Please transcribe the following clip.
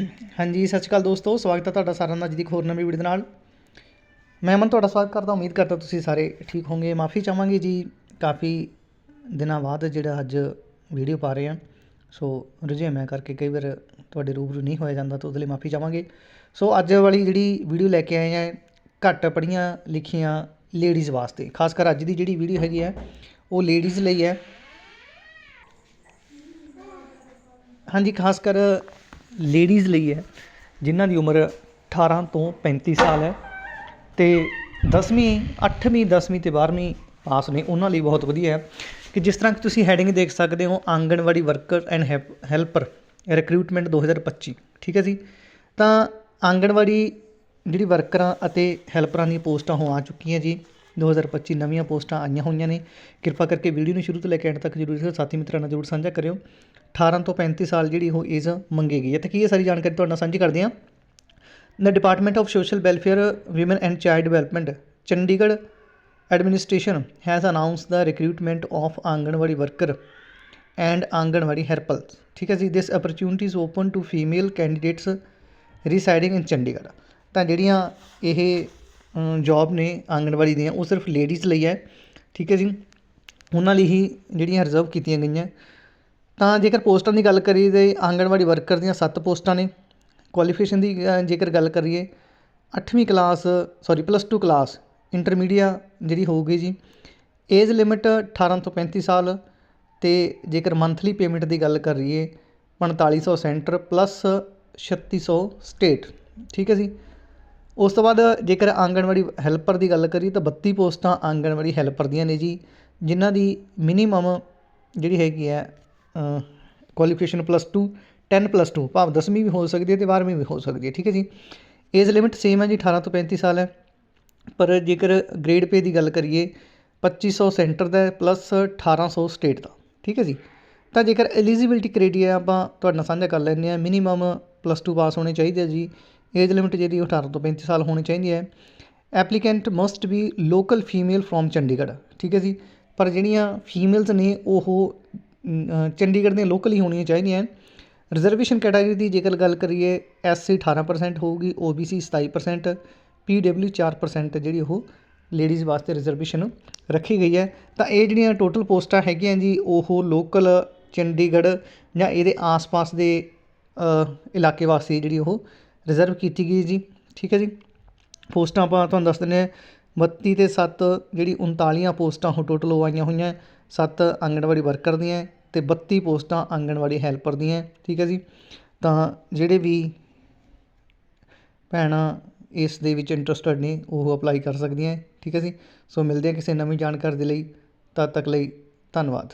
ਹਾਂਜੀ, ਸਤਿ ਸ਼੍ਰੀ ਅਕਾਲ ਦੋਸਤੋ, ਸਵਾਗਤ ਹੈ ਤੁਹਾਡਾ ਸਾਰਿਆਂ ਦਾ ਅੱਜ ਦੀ ਹੋਰ ਨਵੀਂ ਵੀਡੀਓ ਦੇ ਨਾਲ। ਮੈਂ ਮਨ ਤੁਹਾਡਾ ਸਵਾਗਤ ਕਰਦਾ, ਉਮੀਦ ਕਰਦਾ ਤੁਸੀਂ ਸਾਰੇ ਠੀਕ ਹੋਵੋਗੇ। ਮਾਫੀ ਚਾਹਾਂਗੇ ਜੀ, ਕਾਫੀ ਦਿਨਾਂ ਬਾਅਦ ਜਿਹੜਾ ਅੱਜ ਵੀਡੀਓ ਪਾ ਰਹੇ ਹਾਂ। ਸੋ ਰੁਝੇ ਮੈਂ ਕਰਕੇ ਕਈ ਵਾਰ ਤੁਹਾਡੇ ਰੂਬਰੂ ਨਹੀਂ ਹੋਇਆ ਜਾਂਦਾ, ਤਾਂ ਉਹਦੇ ਲਈ ਮਾਫੀ ਚਾਹਾਂਗੇ। ਸੋ ਅੱਜ ਵਾਲੀ ਜਿਹੜੀ ਵੀਡੀਓ ਲੈ ਕੇ ਆਏ ਹਾਂ, ਘੱਟ ਪੜ੍ਹੀਆਂ ਲਿਖੀਆਂ ਲੇਡੀਜ਼ ਵਾਸਤੇ। ਖਾਸ ਕਰ ਅੱਜ ਦੀ ਜਿਹੜੀ ਵੀਡੀਓ ਹੈਗੀ ਹੈ, ਉਹ ਲੇਡੀਜ਼ ਲਈ ਹੈ। ਹਾਂਜੀ, ਖਾਸ ਕਰ ਲੇਡੀਜ਼ ਲਈ ਹੈ, ਜਿਨ੍ਹਾਂ ਦੀ ਉਮਰ 18 ਤੋਂ 35 ਸਾਲ ਹੈ ਤੇ 10ਵੀਂ 8ਵੀਂ 10ਵੀਂ ਤੇ 12ਵੀਂ ਪਾਸ ਨੇ, ਉਹਨਾਂ ਲਈ ਬਹੁਤ ਵਧੀਆ ਹੈ ਕਿ ਜਿਸ ਤਰ੍ਹਾਂ ਕਿ ਤੁਸੀਂ ਹੈਡਿੰਗ ਦੇਖ ਸਕਦੇ ਹੋ, anganwadi worker and helper recruitment 2025 ਠੀਕ ਹੈ ਜੀ? ਤਾਂ ਆਂਗਣਵਾੜੀ ਜਿਹੜੀ ਵਰਕਰਾਂ ਅਤੇ ਹੈਲਪਰਾਂ ਦੀਆਂ ਪੋਸਟਾਂ ਹੋ ਆ ਚੁੱਕੀਆਂ ਜੀ 2025 ਨਵੀਆਂ ਪੋਸਟਾਂ ਆਈਆਂ ਹੋਈਆਂ ਨੇ। ਕਿਰਪਾ ਕਰਕੇ ਵੀਡੀਓ ਨੂੰ ਸ਼ੁਰੂ ਤੋਂ ਲੈ ਕੇ ਐਂਡ ਤੱਕ ਜ਼ਰੂਰ ਸਾਥੀ ਮਿੱਤਰਾਂ ਨਾਲ ਜ਼ਰੂਰ ਸਾਂਝਾ ਕਰਿਓ। 18 ਤੋਂ 35 ਸਾਲ ਜਿਹੜੀ ਉਹ ਏਜ ਮੰਗੀ ਗਈ ਹੈ ਤਾਂ ਕੀ ਇਹ ਸਾਰੀ ਜਾਣਕਾਰੀ ਤੁਹਾਡੇ ਨਾਲ ਸਾਂਝੀ ਕਰਦੇ ਹਾਂ। The department of social welfare women and child development Chandigarh administration has announced the recruitment of anganwadi worker and anganwadi helper ਠੀਕ ਹੈ ਜੀ this opportunity is open to female candidates residing in Chandigarh. ਤਾਂ ਜਿਹੜੀਆਂ ਇਹ job ਨੇ ਆਂਗਣਵਾੜੀ ਦੀਆਂ, ਉਹ ਸਿਰਫ ਲੇਡੀਜ਼ ਲਈ ਹੈ। ਠੀਕ ਹੈ ਜੀ, ਉਹਨਾਂ ਲਈ ਹੀ ਜਿਹੜੀਆਂ ਰਿਜ਼ਰਵ ਕੀਤੀਆਂ ਗਈਆਂ। ਤਾਂ ਜੇਕਰ ਪੋਸਟਾਂ ਦੀ ਗੱਲ ਕਰੀਏ ਤਾਂ ਆਂਗਣਵਾੜੀ ਵਰਕਰ ਦੀਆਂ 7 ਪੋਸਟਾਂ ਨੇ ਕੁਆਲੀਫਿਕੇਸ਼ਨ ਦੀ ਅ, ਜੇਕਰ ਗੱਲ ਕਰੀਏ 8ਵੀਂ class sorry plus 2 class intermediate ਜਿਹੜੀ ਹੋਊਗੀ ਜੀ ਏਜ ਲਿਮਿਟ 18 ਤੋਂ 35 ਸਾਲ ਤੇ ਜੇਕਰ ਮੰਥਲੀ ਪੇਮੈਂਟ ਦੀ ਗੱਲ ਕਰੀਏ 4500 ਸੈਂਟਰ ਪਲੱਸ 3600 ਸਟੇਟ ਠੀਕ ਹੈ ਜੀ? ਉਸ ਤੋਂ ਬਾਅਦ ਜੇਕਰ ਆਂਗਣਵਾੜੀ ਹੈਲਪਰ ਦੀ ਗੱਲ ਕਰੀਏ ਤਾਂ 32 ਪੋਸਟਾਂ ਆਂਗਣਵਾੜੀ ਹੈਲਪਰ ਦੀਆਂ ਨੇ ਜੀ ਜਿਨ੍ਹਾਂ ਦੀ ਮਿਨੀਮਮ ਜਿਹੜੀ ਹੈਗੀ ਹੈ ਕੁਆਲੀਫਿਕੇਸ਼ਨ ਪਲੱਸ 2 10 ਪਲੱਸ 2 ਭਾਵ 10ਵੀਂ ਵੀ ਹੋ ਸਕਦੀ ਹੈ ਤੇ 12ਵੀਂ ਵੀ ਹੋ ਸਕਦੀ ਹੈ, ਠੀਕ ਹੈ ਜੀ? ਏਜ ਲਿਮਿਟ ਸੇਮ ਹੈ ਜੀ 18 ਤੋਂ 35 ਸਾਲ ਹੈ। ਪਰ ਜੇਕਰ ਗ੍ਰੇਡ ਪੇ ਦੀ ਗੱਲ ਕਰੀਏ 2500 ਸੈਂਟਰ ਦਾ ਪਲੱਸ 1800 ਸਟੇਟ ਦਾ, ਠੀਕ ਹੈ ਜੀ? ਤਾਂ ਜੇਕਰ ਐਲੀਜੀਬਿਲਟੀ ਕ੍ਰਾਈਟੇਰੀਆ ਆਪਾਂ ਤੁਹਾਡੇ ਨਾਲ ਸਾਂਝਾ ਕਰ ਲੈਂਦੇ ਹਾਂ ਮਿਨੀਮਮ ਪਲੱਸ 2 ਪਾਸ ਹੋਣੇ ਚਾਹੀਦੇ ਆ ਜੀ। ਏਜ ਲਿਮਿਟ ਜਿਹੜੀ ਉਹ 18 ਤੋਂ 35 ਸਾਲ ਹੋਣੀ ਚਾਹੀਦੀ ਹੈ। Applicant must be local female from Chandigarh, ਠੀਕ ਹੈ ਜੀ? ਪਰ ਜਿਹੜੀਆਂ ਫੀਮੇਲਸ ਨੇ, ਉਹ ਚੰਡੀਗੜ੍ਹ ਦੀਆਂ ਲੋਕਲ ਹੀ ਹੋਣੀਆਂ ਚਾਹੀਦੀਆਂ ਰਿਜ਼ਰਵੇਸ਼ਨ ਕੈਟਾਗਰੀ ਦੀ ਜੇਕਰ ਗੱਲ ਕਰੀਏ ਐਸਸੀ 18% ਹੋਊਗੀ ਓ ਬੀ ਸੀ ਸਤਾਈ ਪ੍ਰਸੈਂਟ ਪੀ ਡਬਲਿਊ ਚਾਰ ਪ੍ਰਸੈਂਟ ਜਿਹੜੀ ਉਹ ਲੇਡੀਜ਼ ਵਾਸਤੇ ਰਿਜ਼ਰਵੇਸ਼ਨ ਰੱਖੀ ਗਈ ਹੈ। ਤਾਂ ਇਹ ਜਿਹੜੀਆਂ ਟੋਟਲ ਪੋਸਟਾਂ ਹੈਗੀਆਂ ਜੀ, ਉਹ ਲੋਕਲ ਚੰਡੀਗੜ੍ਹ ਜਾਂ ਇਹਦੇ ਆਸ-ਪਾਸ ਦੇ ਇਲਾਕੇ ਵਾਸਤੇ ਜਿਹੜੀ ਉਹ ਰਿਜ਼ਰਵ ਕੀਤੀ ਗਈ ਜੀ। ਠੀਕ ਹੈ ਜੀ? ਪੋਸਟਾਂ ਆਪਾਂ ਤੁਹਾਨੂੰ ਦੱਸ ਦਿੰਦੇ ਹਾਂ। 32 ਤੇ ਸੱਤ ਜਿਹੜੀ 39 ਪੋਸਟਾਂ ਉਹ ਟੋਟਲ ਉਹ ਆਈਆਂ ਹੋਈਆਂ ਸੱਤ ਆਂਗਣਵਾੜੀ ਵਰਕਰ ਦੀਆਂ ਅਤੇ ਬੱਤੀ ਪੋਸਟਾਂ ਆਂਗਣਵਾੜੀ ਹੈਲਪਰ ਦੀਆਂ ਠੀਕ ਹੈ ਜੀ। ਤਾਂ ਜਿਹੜੇ ਵੀ ਭੈਣਾਂ ਇਸ ਦੇ ਵਿੱਚ ਇੰਟਰਸਟਡ ਨੇ, ਉਹ ਅਪਲਾਈ ਕਰ ਸਕਦੀਆਂ ਠੀਕ ਹੈ ਜੀ। ਸੋ ਮਿਲਦੇ ਹਾਂ ਕਿਸੇ ਨਵੀਂ ਜਾਣਕਾਰੀ ਦੇ ਲਈ, ਤਦ ਤੱਕ ਲਈ ਧੰਨਵਾਦ।